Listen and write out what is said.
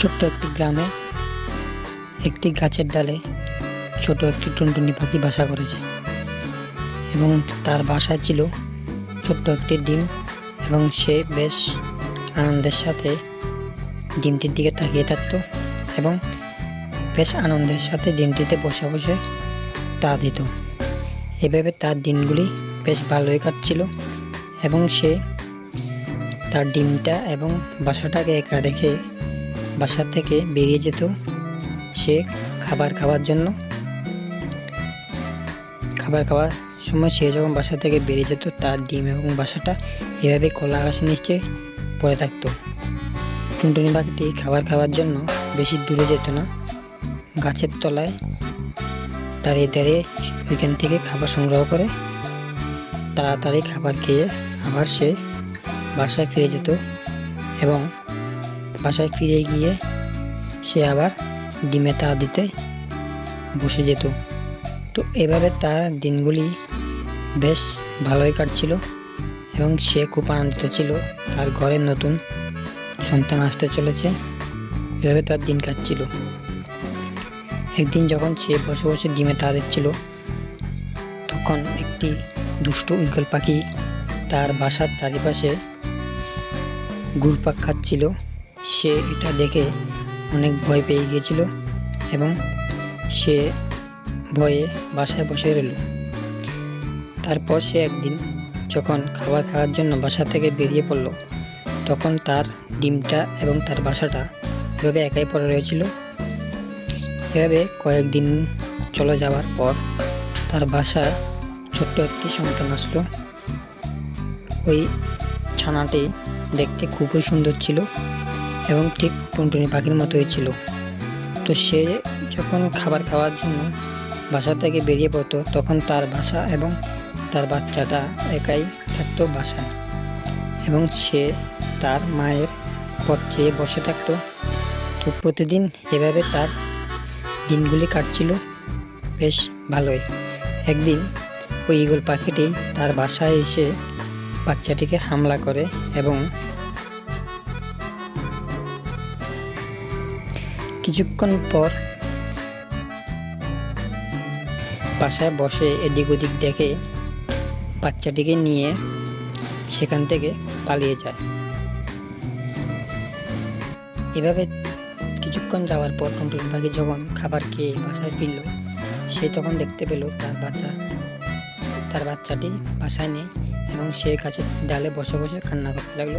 ছোট্ট একটি গ্রামে একটি গাছের ডালে ছোট একটি টুনটুনি পাখি বাসা করেছে। এবং তার বাসায় ছিল ছোট্ট একটি ডিম এবং সে বেশ আনন্দের সাথে ডিমটির দিকে তাকিয়ে থাকতো এবং বেশ আনন্দের সাথে ডিমটিতে বসে বসে তা দিত। এভাবে তার দিনগুলি বেশ ভালোই কাটছিল এবং সে তার ডিমটা এবং বাসাটাকে একা রেখে বাসা থেকে বেরিয়ে যেত সে খাবার খাওয়ার জন্য। খাবার খাওয়ার সময় সে যখন বাসা থেকে বেরিয়ে যেত, তার ডিম এবং বাসাটা এভাবে খোলা আকাশের নিচে পড়ে থাকতো। টুনটুনি পাখিটি খাবার খাওয়ার জন্য বেশি দূরে যেত না। গাছের তলায় দাঁড়িয়ে দাঁড়িয়ে ওইখান থেকে খাবার সংগ্রহ করে তাড়াতাড়ি খাবার খেয়ে আবার সে বাসায় ফিরে যেত এবং বাসায় ফিরে গিয়ে সে আবার ডিমে তা দিতে বসে যেত। তো এভাবে তার দিনগুলি বেশ ভালোই কাটছিল এবং সে খুব আনন্দিত ছিল। তার ঘরের নতুন সন্তান আসতে চলেছে, এভাবে তার দিন কাটছিল। একদিন যখন সে বসে বসে ডিমে তা দিচ্ছিল, তখন একটি দুষ্টু ইগল পাখি তার বাসার চারিপাশে ঘুরপাক খাচ্ছিল। সে এটা দেখে অনেক ভয় পেয়ে গিয়েছিল এবং সে ভয়ে বাসায় বসে রইল। তারপর সে একদিন যখন খাবার খাওয়ার জন্য বাসা থেকে বেরিয়ে পড়ল, তখন তার ডিমটা এবং তার বাসাটা এভাবে একাই পড়ে রয়েছিল। এভাবে কয়েকদিন চলে যাওয়ার পর তার বাসায় ছোট্ট একটি সন্তান আসলো। ওই ছানাটি দেখতে খুবই সুন্দর ছিল। এবং ঠিক টুনটুনি পাখির মতোই ছিল। তো সে যখন খাবার খাওয়ার জন্য বাসা থেকে বেরিয়ে পড়তো, তখন তার বাসা এবং তার বাচ্চাটা একাই থাকতো বাসায় এবং সে তার মায়ের পথ চেয়ে বসে থাকতো। তো প্রতিদিন এভাবে তার দিনগুলি কাটছিল। বেশ ভালোই। একদিন ওই ইগল পাখিটি তার বাসায় এসে বাচ্চাটিকে হামলা করে এবং কিছুক্ষণ পর বাসায় বসে এদিক ওদিক দেখে বাচ্চাটিকে নিয়ে সেখান থেকে পালিয়ে যায়। এভাবে কিছুক্ষণ যাওয়ার পর টুনটুনি পাখি যখন খাবার খেয়ে বাসায় ফিরল, সে তখন দেখতে পেল তার বাচ্চা, তার বাচ্চাটি বাসায় নেই এবং সে কাছে ডালে বসে বসে কান্না করতে লাগল।